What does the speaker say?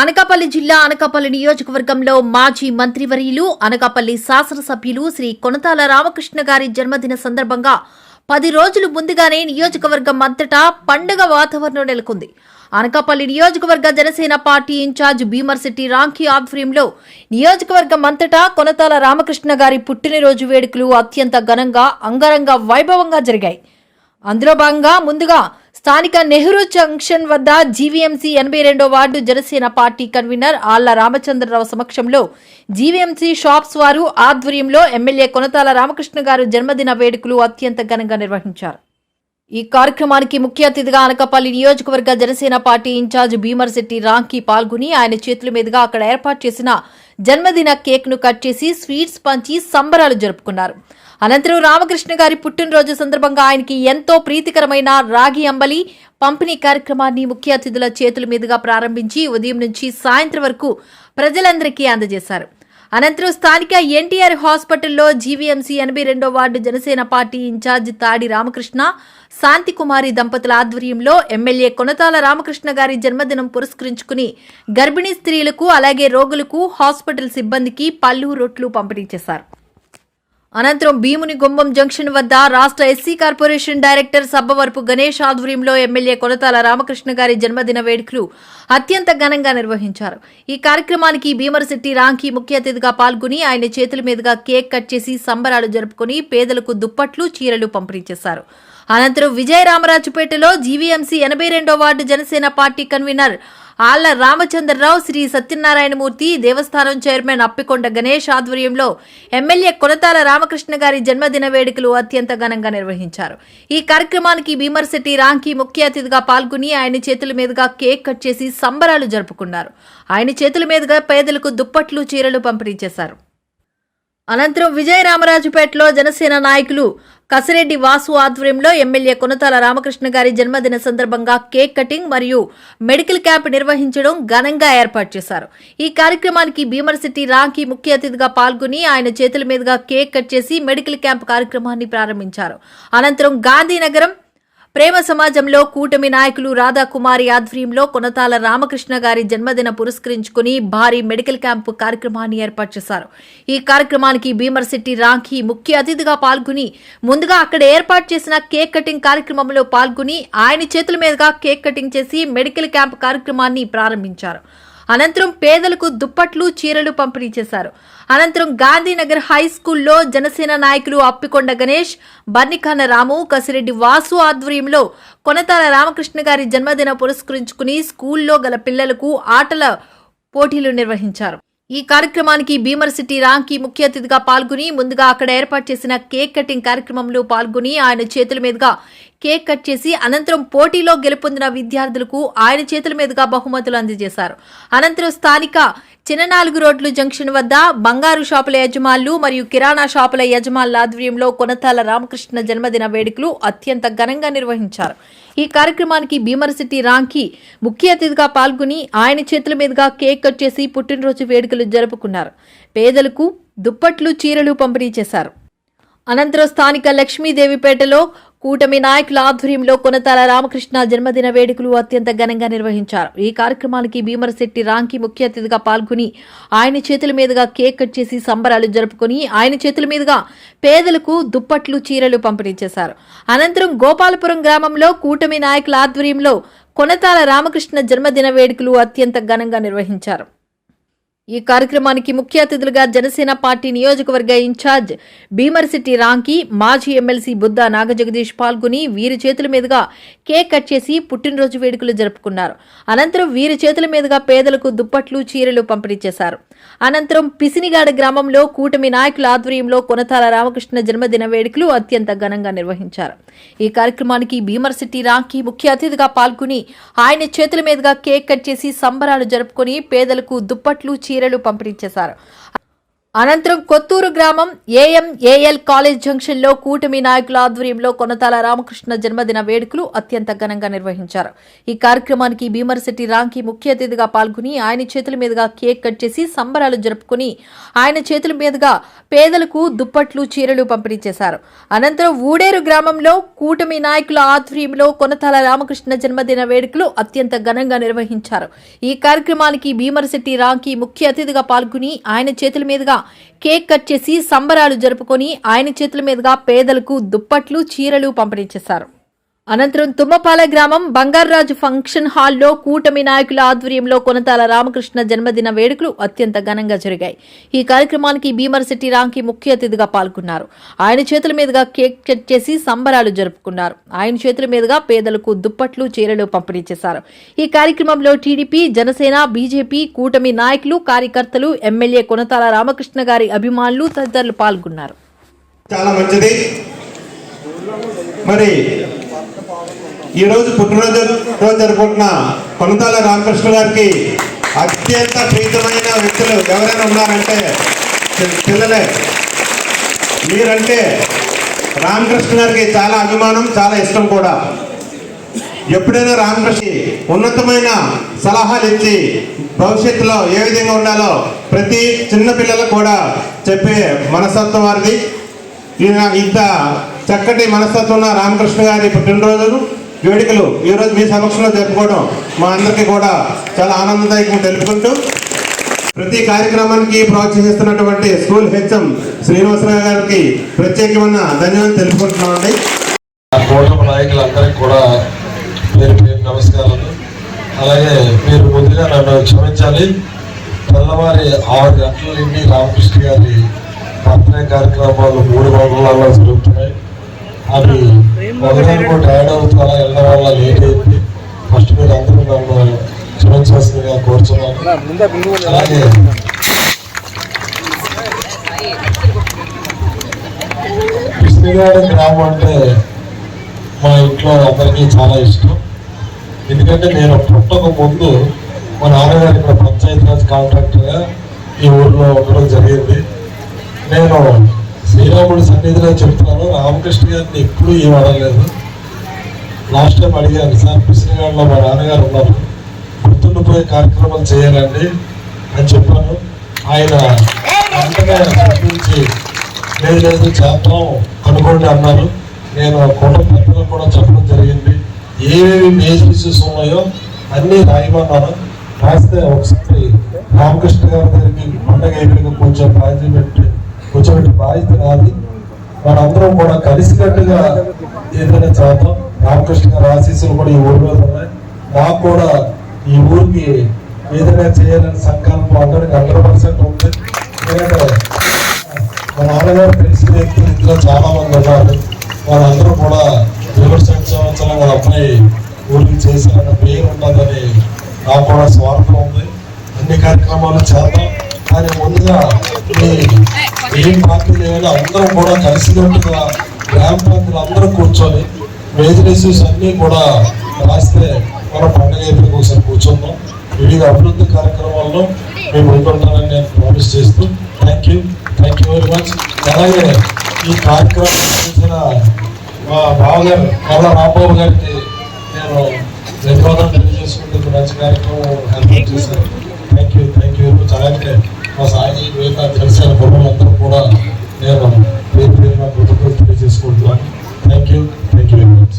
అనకాపల్లి జిల్లా అనకాపల్లి నియోజకవర్గంలో మాజీ మంత్రివర్యులు అనకాపల్లి శాసనసభ్యులు శ్రీ కొనతాల రామకృష్ణ గారి జన్మదిన సందర్భంగా పది రోజులు ముందుగానే నియోజకవర్గం అంతటా పండుగ వాతావరణం నెలకొంది. అనకాపల్లి నియోజకవర్గ జనసేన పార్టీ ఇన్ఛార్జ్ భీమర్శెట్టి రాంకీ ఆధ్వర్యంలో నియోజకవర్గం అంతటా కొనతాల రామకృష్ణ గారి పుట్టినరోజు వేడుకలు అత్యంత ఘనంగా అంగరంగ వైభవంగా జరిగాయి. అందులో భాగంగా ముందుగా స్థానిక నెహ్రూ జంక్షన్ వద్ద జీవీఎంసీ ఎనభై రెండో వార్డు జనసేన పార్టీ కన్వీనర్ ఆళ్ళ రామచంద్రరావు సమక్షంలో జీవీఎంసీ షాప్స్ వారు ఆధ్వర్యంలో ఎమ్మెల్యే కొనతాల రామకృష్ణ గారు జన్మదిన వేడుకలు అత్యంత ఘనంగా నిర్వహించారు. ఈ కార్యక్రమానికి ముఖ్య అతిథిగా అనకపల్లి నియోజకవర్గ జనసేన పార్టీ ఇన్ఛార్జ్ భీమర్శెట్టి రాంకి పాల్గొని ఆయన చేతుల మీదుగా అక్కడ ఏర్పాటు చేసిన జన్మదిన కేక్ను కట్ చేసి స్వీట్స్ పంచి సంబరాలు జరుపుకున్నారు. అనంతరం రామకృష్ణ గారి పుట్టినరోజు సందర్భంగా ఆయనకి ఎంతో ప్రీతికరమైన రాగి అంబలి పంపిణీ కార్యక్రమాన్ని ముఖ్య అతిథుల చేతుల మీదుగా ప్రారంభించి ఉదయం నుంచి సాయంత్రం వరకు ప్రజలందరికీ అందజేశారు. అనంతరం స్థానిక ఎన్టీఆర్ హాస్పిటల్లో జీవీఎంసీ ఎనభై రెండో వార్డు జనసేన పార్టీ ఇన్ఛార్జ్ తాడి రామకృష్ణ శాంతికుమారి దంపతుల ఆధ్వర్యంలో ఎమ్మెల్యే కొనతాల రామకృష్ణ గారి జన్మదినం పురస్కరించుకుని గర్భిణీ స్త్రీలకు అలాగే రోగులకు హాస్పిటల్ సిబ్బందికి పళ్ళు రొట్లు పంపిణీ చేశారు. అనంతరం భీముని గుంభం జంక్షన్ వద్ద రాష్ట్ర SC corporation director Sabbavarapu Ganesh ఆధ్వర్యంలో ఎమ్మెల్యే కొనతాల రామకృష్ణ గారి జన్మదిన వేడుకలు అత్యంత ఘనంగా నిర్వహించారు. ఈ కార్యక్రమానికి భీమరశెట్టి రాంకి ముఖ్య అతిథిగా పాల్గొని ఆయన చేతుల మీదుగా కేక్ కట్ చేసి సంబరాలు జరుపుకుని పేదలకు దుప్పట్లు చీరలు పంపిణీ చేశారు. అనంతరం విజయరామరాజుపేటలో జీవీఎంసీ ఎనభై రెండో వార్డు జనసేన పార్టీ కన్వీనర్ ఆళ్ళ రామచంద్రరావు శ్రీ సత్యనారాయణమూర్తి దేవస్థానం చైర్మన్ అప్పికొండ గణేష్ ఆధ్వర్యంలో ఎమ్మెల్యే కొనతాల రామకృష్ణ గారి జన్మదిన వేడుకలు అత్యంత ఘనంగా నిర్వహించారు. ఈ కార్యక్రమానికి భీమర్శెట్టి రాంకి ముఖ్య అతిథిగా పాల్గొని ఆయన చేతుల మీదుగా కేక్ కట్ చేసి సంబరాలు జరుపుకున్నారు. ఆయన చేతుల మీదుగా పేదలకు దుప్పట్లు చీరలు పంపిణీ చేశారు. అనంతరం విజయరామరాజుపేటలో జనసేన నాయకులు కసిరెడ్డి వాసు ఆధ్వర్యంలో ఎమ్మెల్యే కొనతాల రామకృష్ణ గారి జన్మదిన సందర్భంగా కేక్ కటింగ్ మరియు మెడికల్ క్యాంప్ నిర్వహించడం ఘనంగా ఏర్పాటు చేశారు. ఈ కార్యక్రమానికి భీమర్సిటీ రాంకి ముఖ్య అతిథిగా పాల్గొని ఆయన చేతుల మీదుగా కేక్ కట్ చేసి మెడికల్ క్యాంప్ కార్యక్రమాన్ని ప్రారంభించారు. అనంతరం గాంధీనగరం ప్రేమ సమాజంలో కూటమి నాయకులు రాధాకుమారి ఆధ్వర్యంలో కొనతాల రామకృష్ణ గారి జన్మదిన పురస్కరించుకుని భారీ మెడికల్ క్యాంపు కార్యక్రమాన్ని ఏర్పాటు చేశారు. ఈ కార్యక్రమానికి భీమర్శెట్టి రాంఖీ ముఖ్య అతిథిగా పాల్గొని ముందుగా అక్కడ ఏర్పాటు చేసిన కేక్ కటింగ్ కార్యక్రమంలో పాల్గొని ఆయన చేతుల మీదుగా కేక్ కటింగ్ చేసి మెడికల్ క్యాంప్ కార్యక్రమాన్ని ప్రారంభించారు. అనంతరం పేదలకు దుప్పట్లు చీరలు పంపిణీ చేశారు. అనంతరం గాంధీనగర్ హై స్కూల్లో జనసేన నాయకులు అప్పికొండ గణేష్ బర్నిఖాన రాము కసిరెడ్డి వాసు ఆధ్వర్యంలో కొనతాల రామకృష్ణ గారి జన్మదిన పురస్కరించుకుని స్కూల్లో గల పిల్లలకు ఆటల పోటీలు నిర్వహించారు. ఈ కార్యక్రమానికి భీమర్ సిటీ రాంకి ముఖ్య అతిథిగా పాల్గొని ముందుగా అక్కడ ఏర్పాటు చేసిన కేక్ కటింగ్ కార్యక్రమంలో పాల్గొని ఆయన చేతుల మీదుగా కేక్ కట్ చేసి అనంతరం పోటీలో గెలుపొందిన విద్యార్థులకు ఆయన చేతుల మీదుగా బహుమతులు అందజేశారు. అనంతరం స్థానిక చిన్న నాలుగు రోడ్లు జంక్షన్ వద్ద బంగారు షాపుల యజమానులు మరియు కిరాణా షాపుల యజమానుల ఆధ్వర్యంలో కొనతాల రామకృష్ణ జన్మదిన వేడుకలు అత్యంత ఘనంగా నిర్వహించారు. ఈ కార్యక్రమానికి భీమరసిటీ రాంకి ముఖ్య అతిథిగా పాల్గొని ఆయన చేతుల మీదుగా కేక్ కట్ చేసి పుట్టినరోజు వేడుకలు జరుపుకున్నారు. పేదలకు దుప్పట్లు చీరలు పంపిణీ చేశారు. అనంతరం స్థానిక లక్ష్మీదేవిపేటలో కూటమి నాయకుల ఆధ్వర్యంలో కొనతాల రామకృష్ణ జన్మదిన వేడుకలు అత్యంత ఘనంగా నిర్వహించారు. ఈ కార్యక్రమానికి భీమరశెట్టి రాంకి ముఖ్య అతిథిగా పాల్గొని ఆయన చేతుల మీదుగా కేక్ కట్ చేసి సంబరాలు జరుపుకొని ఆయన చేతుల మీదుగా పేదలకు దుప్పట్లు చీరలు పంపిణీ చేశారు. అనంతరం గోపాలపురం గ్రామంలో కూటమి నాయకుల ఆధ్వర్యంలో కొనతాల రామకృష్ణ జన్మదిన వేడుకలు అత్యంత ఘనంగా నిర్వహించారు. ఈ కార్యక్రమానికి ముఖ్య అతిథులుగా జనసేన పార్టీ నియోజకవర్గ ఇన్ఛార్జ్ భీమర్శెట్టి రాంకి మాజీ ఎమ్మెల్సీ బుద్ధ నాగజగదీష్ పాల్గొని వీరి చేతుల మీదుగా కేక్ కట్ చేసి పుట్టినరోజు వేడుకలు జరుపుకున్నారు. అనంతరం వీరి చేతుల మీదుగా పేదలకు దుప్పట్లు చీరలు పంపిణీ చేశారు. అనంతరం పిసినిగాడ గ్రామంలో కూటమి నాయకుల ఆధ్వర్యంలో కొనతాల రామకృష్ణ జన్మదిన వేడుకలు అత్యంత ఘనంగా నిర్వహించారు. ఈ కార్యక్రమానికి భీమర్శెట్టి రాంకి ముఖ్య అతిథిగా పాల్గొని ఆయన చేతుల మీదుగా కేక్ కట్ చేసి సంబరాలు జరుపుకొని పేదలకు దుప్పట్లు చీరలు పంపిణీ చేశారు. అనంతరం కొత్తూరు గ్రామం ఏఎంఏఎల్ కాలేజ్ జంక్షన్లో కూటమి నాయకుల ఆధ్వర్యంలో కొనతాల రామకృష్ణ జన్మదిన వేడుకలు అత్యంత ఘనంగా నిర్వహించారు. ఈ కార్యక్రమానికి భీమరశెట్టి రాంకి ముఖ్య అతిథిగా పాల్గొని ఆయన చేతుల మీదుగా కేక్ కట్ చేసి సంబరాలు జరుపుకుని ఆయన చేతుల మీదుగా పేదలకు దుప్పట్లు చీరలు పంపిణీ చేశారు. అనంతరం ఊడేరు గ్రామంలో కూటమి నాయకుల ఆధ్వర్యంలో కొనతాల రామకృష్ణ జన్మదిన వేడుకలు అత్యంత ఘనంగా నిర్వహించారు. ఈ కార్యక్రమానికి భీమరశెట్టి రాంకి ముఖ్య అతిథిగా పాల్గొని ఆయన చేతుల మీదుగా కేక్ కట్ చేసి సంబరాలు జరుపుకొని ఆయన చేతుల మీదుగా పేదలకు దుప్పట్లు చీరలు పంపిణీ చేశారు. అనంతరం తుమ్మపాల గ్రామం బంగారాజు ఫంక్షన్ హాల్లో కూటమి నాయకుల ఆధ్వర్యంలో కొనతాల రామకృష్ణ జన్మదిన వేడుకలు అత్యంత ఘనంగా జరిగాయి. ఈ కార్యక్రమానికి భీమరశెట్టి రాంకి ముఖ్య అతిథిగా పాల్గొన్నారు. ఆయన చేతుల మీదుగా కేక్ కట్ చేసి సంబరాలు జరుపుకున్నారు. ఆయన చేతుల మీదుగా పేదలకు దుప్పట్లు చీరలు పంపిణీ చేశారు. ఈ కార్యక్రమంలో టీడీపీ జనసేన బీజేపీ కూటమి నాయకులు కార్యకర్తలు ఎమ్మెల్యే కొనతాల రామకృష్ణ గారి అభిమానులు తదితరులు పాల్గొన్నారు. చాలా మంచిది. మరి ఈరోజు పుట్టినరోజు రోజు జరుపుకుంటున్న కొనతాల రామకృష్ణ గారికి అత్యంత ప్రీతమైన వ్యక్తులు ఎవరైనా ఉన్నారంటే పిల్లలే మీరంటే రామకృష్ణ గారికి చాలా అభిమానం చాలా ఇష్టం కూడా. ఎప్పుడైనా రామకృష్ణ ఉన్నతమైన సలహాలు ఇచ్చి భవిష్యత్తులో ఏ విధంగా ఉండాలో ప్రతి చిన్న పిల్లలకు కూడా చెప్పే మనస్తత్వం వారిది. ఇంత చక్కటి మనస్తత్వం ఉన్న రామకృష్ణ గారి పుట్టినరోజును వేడుకలు ఈరోజు మీ సమక్షంలో జరుపుకోవడం మా అందరికీ కూడా చాలా ఆనందదాయకం తెలుపుకుంటూ ప్రతి కార్యక్రమానికి ప్రోత్సహిస్తున్నటువంటి స్కూల్ హెచ్ఎం శ్రీనివాసరావు గారికి ప్రత్యేకమైన ధన్యవాదాలు తెలుపుకుంటున్నామండి. ఆ కూటమి నాయకులందరికీ కూడా పేరు పేరు నమస్కారాలు. అలాగే మీరు ముందుగా నన్ను క్షమించాలి. తెల్లవారి ఆరు గంటల నుండి రామకృష్ణ గారి పత్రిక కార్యక్రమాలు మూడు మండలాల్లో జరుగుతున్నాయి. అవి ఒకదానికి యాడ్ అవుతూ అలా వెళ్ళడం వల్ల లేట్ అయింది ఫస్ట్ మీరు అందరూ నన్ను క్షమించాల్సిందిగా కోరుతున్నాను అలాగే. కృష్ణగాడి గ్రామం అంటే మా ఇంట్లో అందరికీ చాలా ఇష్టం. ఎందుకంటే నేను పుట్టక ముందు మా నాన్నగారు ఇక్కడ పంచాయతీరాజ్ కాంట్రాక్టర్గా ఈ ఊర్లో ఉండడం జరిగింది. నేను శ్రీరాముడి సన్నిధిలో చెప్తాను రామకృష్ణ గారిని ఎప్పుడూ ఏం అడగలేదు. లాస్ట్ టైం అడిగాను సార్ కృష్ణగారిలో మా నాన్నగారు ఉన్నారు. గుర్తుండిపోయే కార్యక్రమాలు చేయాలండి అని చెప్పాను. ఆయన వెంటనే స్పందించి లేదు లేదు చేద్దాం అనుకోండి అన్నారు. నేను కుటుంబ పెద్దలు కూడా చెప్పడం జరిగింది. ఏవేవి మేజర్ ఇష్యూస్ ఉన్నాయో అన్నీ రాయమన్నాను. రాస్తే ఒకసారి రామకృష్ణ గారి దగ్గరికి పండగ అయిపోయి కొంచెం ప్రాధాన్యం పెట్టి కూర్చోబెట్టి బాధ్యత నాది. మనందరం కూడా కలిసికట్టుగా ఏదైనా చేద్దాం. రామకృష్ణ గారి ఆశీస్సులు కూడా ఈ ఊరి మీద ఉన్నాయి. నాకు కూడా ఈ ఊరికి ఏదైనా చేయాలని సంకల్పం అందరికి హండ్రెడ్ పర్సెంట్ ఉంది. ఎందుకంటే మా నాన్నగారు తెలిసిన వ్యక్తులు ఇంట్లో చాలా మంది ఉన్నారు. వాళ్ళందరూ కూడా దేవుడి సంవత్సరం వాళ్ళ అబ్బాయి ఊరికి చేశారన్న పేరు ఉన్నదని నాకు కూడా స్వార్థం ఉంది. అన్ని కార్యక్రమాలు చేద్దాం. కానీ ముందుగా మీ ఏ పార్టీ ఏమైనా అందరం కూడా కలిసినట్టుగా గ్రామ ప్రాంతాలు అందరూ కూర్చొని మేజర్ ఇష్యూస్ అన్నీ కూడా రాస్తే మనం పండుగ అయిపోయి ఒకసారి కూర్చుందాం. వివిధ అభివృద్ధి కార్యక్రమాల్లో మేము ముందుంటానని నేను ప్రామిస్ చేస్తూ thank you thank you very much అలాగే ఈ కార్యక్రమం చేసిన మా బావగారు కళ్ళ రాంబాబు గారికి నేను ధన్యవాదాలు తెలియజేసుకుంటూ మంచి కార్యక్రమం ఏర్పాటు చేశారు thank you thank you very much అలాగే మా సాయి వేద తెలిసిన కుటుంబంతో కూడా నేను పేరు పేరున కృతజ్ఞతలు తెలియజేసుకుంటున్నాను. Thank you thank you very much